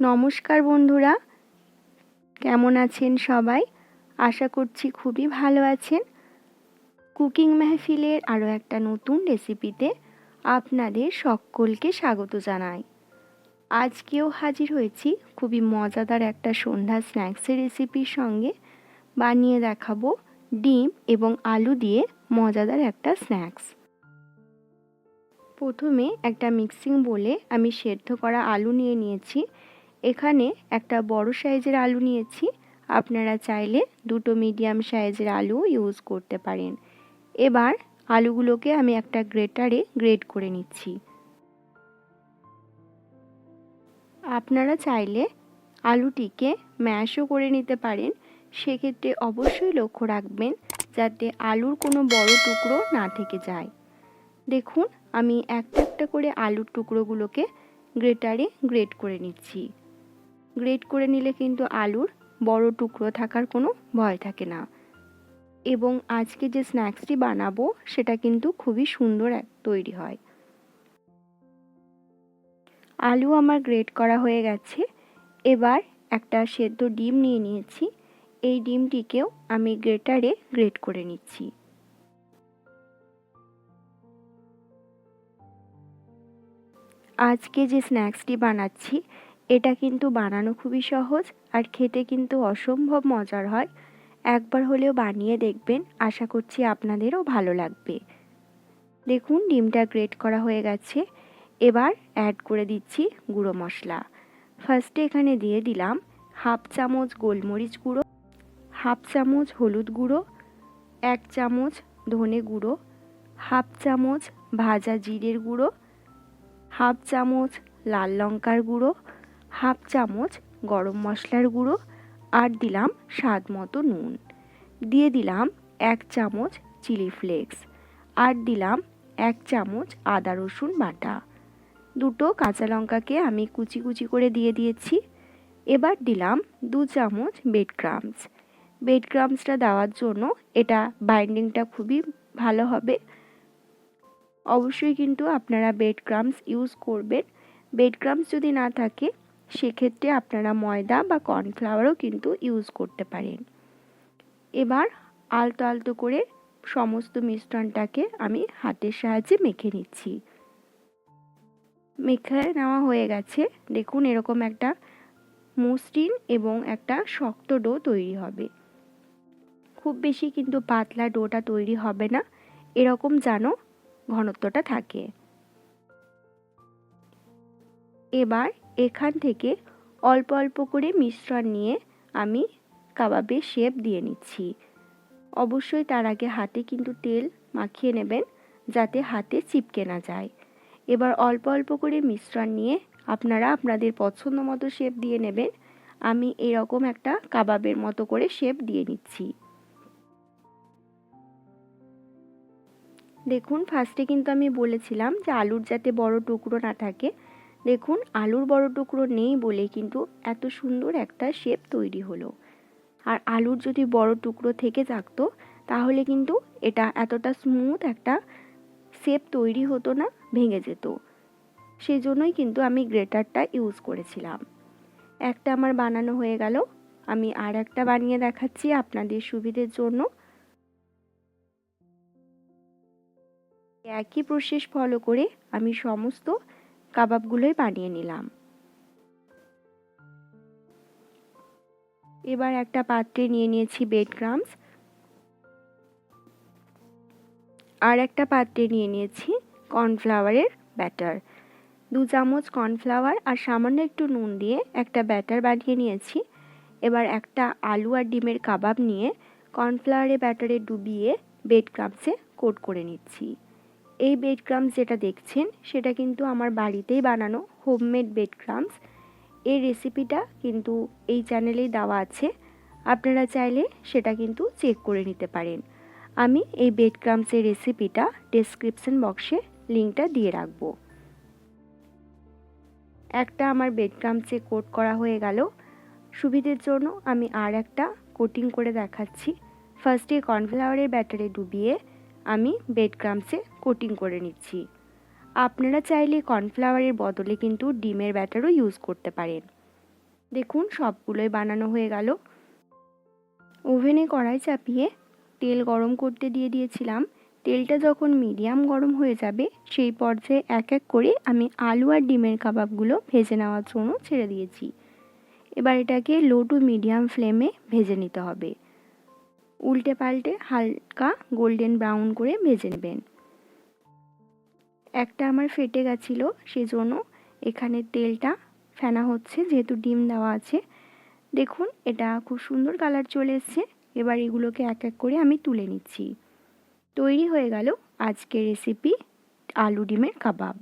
নমস্কার বন্ধুরা। কেমন আছেন সবাই? আশা করছি খুবই ভালো আছেন। কুকিং মেহফিলের আরও একটা নতুন রেসিপিতে আপনাদের সকলকে স্বাগত জানাই। আজকেও হাজির হয়েছি খুবই মজাদার একটা সন্ধ্যা স্ন্যাক্সের রেসিপির সঙ্গে। বানিয়ে দেখাবো ডিম এবং আলু দিয়ে মজাদার একটা স্ন্যাক্স। প্রথমে একটা মিক্সিং বলে আমি সেদ্ধ করা আলু নিয়ে নিয়েছি। এখানে একটা বড় সাইজের আলু নিয়েছি। আপনারা চাইলে দুটো মিডিয়াম সাইজের আলু ইউজ করতে পারেন। এবার আলুগুলোকে আমি একটা গ্রেটারে গ্রেট করে নিচ্ছি। আপনারা চাইলে আলুটিকে ম্যাশও করে নিতে পারেন। সেক্ষেত্রে অবশ্যই লক্ষ্য রাখবেন যাতে আলুর কোনো বড় টুকরো না থেকে যায়। দেখুন, আমি একটা একটা করে আলুর টুকরোগুলোকে গ্রেটারে গ্রেট করে নিচ্ছি। গ্রেট করে নিলে কিন্তু আলুর বড় টুকরো থাকার কোনো ভয় থাকে না। এবং আজকে যে স্ন্যাক্সটি বানাবো, সেটা কিন্তু খুবই সুন্দর তৈরি হয়। আলু আমার গ্রেট করা হয়ে গেছে। এবার একটা সেদ্ধ ডিম নিয়ে নিয়েছি। এই ডিমটিকেও আমি গ্রেটারে গ্রেট করে নিচ্ছি। আজকে যে স্ন্যাক্সটি বানাচ্ছি এটা কিন্তু বানানো খুবই সহজ আর খেতে কিন্তু অসম্ভব মজার হয়। একবার হলেও বানিয়ে দেখবেন, আশা করছি আপনাদেরও ভালো লাগবে। দেখুন, ডিমটা গ্রেট করা হয়ে গেছে। এবার অ্যাড করে দিচ্ছি গুঁড়ো মশলা। ফার্স্টে এখানে দিয়ে দিলাম হাফ চামচ গোলমরিচ গুঁড়ো, হাফ চামচ হলুদ গুঁড়ো, এক চামচ ধনে গুঁড়ো, হাফ চামচ ভাজা জিরের গুঁড়ো, হাফ চামচ লাল লঙ্কার গুঁড়ো হাফ চামচ গরম মশলার গুঁড়ো আর দিলাম স্বাদ মতো নুন। দিয়ে দিলাম এক চামচ চিলি ফ্লেক্স আর দিলাম এক চামচ আদা রসুন বাটা। দুটো কাঁচা লঙ্কাকে আমি কুচি কুচি করে দিয়ে দিয়েছি। এবার দিলাম দু চামচ বেড ক্রামস বেড ক্রামসটা দেওয়ার জন্য এটা বাইন্ডিংটা খুবই ভালো হবে। অবশ্যই কিন্তু আপনারা বেড ক্রামস ইউজ করবেন। বেড ক্রামস যদি না থাকে সেক্ষেত্রে আপনারা ময়দা বা কর্নফ্লাওয়ারও কিন্তু ইউজ করতে পারেন। এবার আলতো আলতো করে সমস্ত মিশ্রণটাকে আমি হাতের সাহায্যে মেখে নিচ্ছি। মেখে নেওয়া হয়ে গেছে। দেখুন এরকম একটা মসৃণ এবং একটা শক্ত ডো তৈরি হবে। খুব বেশি কিন্তু পাতলা ডোটা তৈরি হবে না। এরকম যেন ঘনত্বটা থাকে। এবার এখান থেকে অল্প অল্প করে মিশ্রণ নিয়ে আমি কাবাবের শেপ দিয়ে নিচ্ছি। অবশ্যই তার আগে হাতে কিন্তু তেল মাখিয়ে নেবেন যাতে হাতে চিপকে না যায়। এবার অল্প অল্প করে মিশ্রণ নিয়ে আপনারা আপনাদের পছন্দ মতো শেপ দিয়ে নেবেন। আমি এরকম একটা কাবাবের মতো করে শেপ দিয়ে নিচ্ছি। দেখুন ফার্স্টে কিন্তু আমি বলেছিলাম যে আলুর যাতে বড় টুকরো না থাকে দেখুন, আলুর বড় টুকরো নেই বলে কিন্তু এত সুন্দর একটা শেপ তৈরি হলো। আর আলুর যদি বড় টুকরো থেকে থাকতো, তাহলে কিন্তু এটা এতটা স্মুথ একটা শেপ তৈরি হতো না, ভেঙে যেত। সেই জন্যই কিন্তু আমি গ্রেটারটা ইউজ করেছিলাম। একটা আমার বানানো হয়ে গেল, আমি আর একটা বানিয়ে দেখাচ্ছি আপনাদের সুবিধের জন্য। একই প্রসেস ফলো করে আমি সমস্ত কাবাবগুলোই বানিয়ে নিলাম। এবার একটা পাত্রে নিয়ে নিয়েছি বেড ক্রামস। আর একটা পাত্রে নিয়ে নিয়েছি কর্নফ্লাওয়ারের ব্যাটার। দু চামচ কর্নফ্লাওয়ার আর সামান্য একটু নুন দিয়ে একটা ব্যাটার বানিয়ে নিয়েছি। এবার একটা আলু আর ডিমের কাবাব নিয়ে কর্নফ্লাওয়ারের ব্যাটারে ডুবিয়ে বেড ক্রামসে কোট করে নিচ্ছি। এই বেড ক্রামস যেটা দেখছেন, সেটা কিন্তু আমার বাড়িতেই বানানো হোমমেড বেড ক্রামস এই রেসিপিটা কিন্তু এই চ্যানেলেই দেওয়া আছে। আপনারা চাইলে সেটা কিন্তু চেক করে নিতে পারেন। আমি এই বেড ক্রামসের রেসিপিটা ডেসক্রিপশন বক্সে লিঙ্কটা দিয়ে রাখব। একটা আমার বেড ক্রামসে কোট করা হয়ে গেল। সুবিধের জন্য আমি আর একটা কোটিং করে দেখাচ্ছি। ফার্স্টে কর্নফ্লাওয়ারের ব্যাটারে ডুবিয়ে আমি বেড ক্রামসে কোটিং করে নিচ্ছি। আপনারা চাইলে কর্নফ্লাওয়ারের বদলে কিন্তু ডিমের ব্যাটারও ইউজ করতে পারেন। দেখুন, সবগুলোই বানানো হয়ে গেল। ওভেনে কড়াই চাপিয়ে তেল গরম করতে দিয়ে দিয়েছিলাম। তেলটা যখন মিডিয়াম গরম হয়ে যাবে, সেই পর্যায়ে এক এক করে আমি আলু আর ডিমের কাবাবগুলো ভেজে নেওয়ার জন্য ছেড়ে দিয়েছি। এবার এটাকে লো টু মিডিয়াম ফ্লেমে ভেজে নিতে হবে। উল্টে পাল্টে হালকা গোল্ডেন ব্রাউন করে ভেজে নেবেন। একটা আমার ফেটে গেছিল, সেজন্য এখানে তেলটা ফেনা হচ্ছে, যেহেতু ডিম দেওয়া আছে। দেখুন, এটা খুব সুন্দর কালার চলে এসছে। এবার এগুলোকে এক এক করে আমি তুলে নিচ্ছি। তৈরি হয়ে গেল আজকের রেসিপি আলু ডিমের কাবাব।